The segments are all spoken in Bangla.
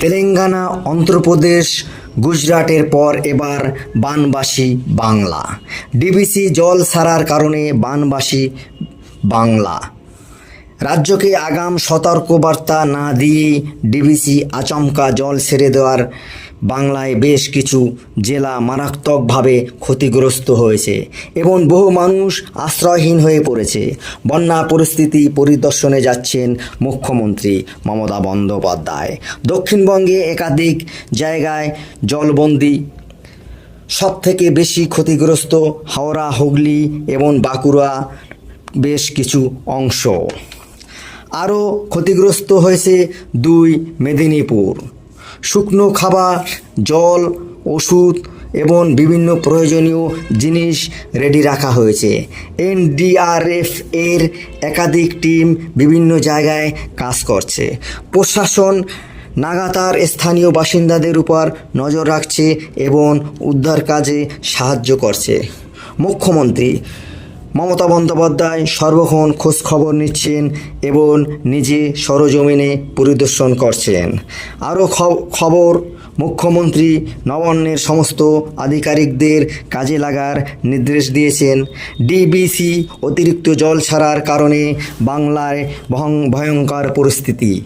তেলেঙ্গানা অন্ধ্রপ্রদেশ গুজরাটের পর এবার বানবাসী বাংলা। ডিবিসি জল সারার কারণে বানবাসী বাংলা। রাজ্যকে আগাম সতর্কবার্তা না দিয়েই ডিবিসি আচমকা জল ছেড়ে দেওয়ার বাংলায় বেশ কিছু জেলা মারাত্মকভাবে ক্ষতিগ্রস্ত হয়েছে এবং বহু মানুষ আশ্রয়হীন হয়ে পড়েছে। বন্যা পরিস্থিতি পরিদর্শনে যাচ্ছেন মুখ্যমন্ত্রী মমতা বন্দ্যোপাধ্যায়। দক্ষিণবঙ্গে একাধিক জায়গায় জলবন্দি সব থেকে বেশি ক্ষতিগ্রস্ত হাওড়া, হুগলি এবং বাঁকুড়া বেশ কিছু অংশ। আরও ক্ষতিগ্রস্ত হয়েছে দুই মেদিনীপুর। শুকনো খাবার, জল, ওষুধ এবং বিভিন্ন প্রয়োজনীয় জিনিস রেডি রাখা হয়েছে। এনডিআরএফ এর একাধিক টিম বিভিন্ন জায়গায় কাজ করছে। প্রশাসন নাগাতার স্থানীয় বাসিন্দাদের উপর নজর রাখছে এবং উদ্ধার কাজে সাহায্য করছে। মুখ্যমন্ত্রী মমতা বন্দ্যোপাধ্যায় সর্বক্ষণ খোঁজ খবর নিচ্ছেন এবং নিজে সরজমিনে পরিদর্শন করছেন। আরও খবর, মুখ্যমন্ত্রী নবান্নের সমস্ত আধিকারিকদের কাজে লাগার নির্দেশ দিয়েছেন। ডিবিসি অতিরিক্ত জল ছাড়ার কারণে বাংলায় ভয়ং- ভয়ঙ্কর পরিস্থিতি।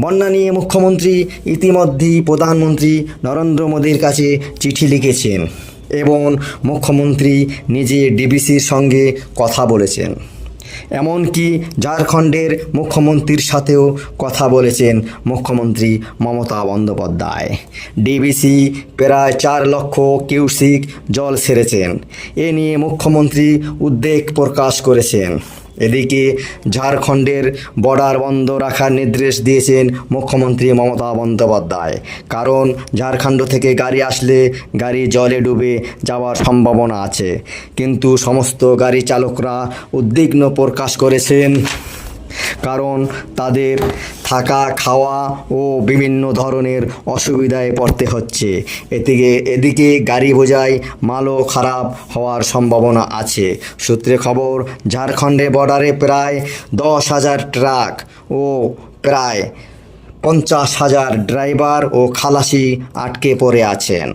বন্যা নিয়ে মুখ্যমন্ত্রী ইতিমধ্যেই প্রধানমন্ত্রী নরেন্দ্র মোদীর কাছে চিঠি লিখেছেন। এবং মুখ্যমন্ত্রী নিজে ডিবিসির সঙ্গে কথা বলেছেন। এমনকি ঝাড়খণ্ডের মুখ্যমন্ত্রীর সাথেও কথা বলেছেন মুখ্যমন্ত্রী মমতা বন্দ্যোপাধ্যায়। ডিবিসি প্রায় চার লক্ষ কিউসিক জল সেরেছেন এ নিয়ে মুখ্যমন্ত্রী উদ্বেগ প্রকাশ করেছেন। এদিকে ঝাড়খণ্ডের বর্ডার বন্ধ রাখার নির্দেশ দিয়েছেন মুখ্যমন্ত্রী মমতা বন্দ্যোপাধ্যায়। কারণ ঝাড়খণ্ড থেকে গাড়ি আসলে গাড়ি জলে ডুবে যাওয়ার সম্ভাবনা আছে। কিন্তু সমস্ত গাড়ি চালকরা উদ্বিগ্ন প্রকাশ করেছেন। কারণ তাদের থাকা, খাওয়া ও বিভিন্ন ধরনের অসুবিধায় পড়তে হচ্ছে। এদিকে এদিকে গাড়ি বোঝাই মালও খারাপ হওয়ার সম্ভাবনা আছে। সূত্রে খবর, ঝাড়খণ্ডে বর্ডারে প্রায় দশ হাজার ট্রাক ও প্রায় পঞ্চাশ হাজার ড্রাইভার ও খালাসি আটকে পড়ে আছেন।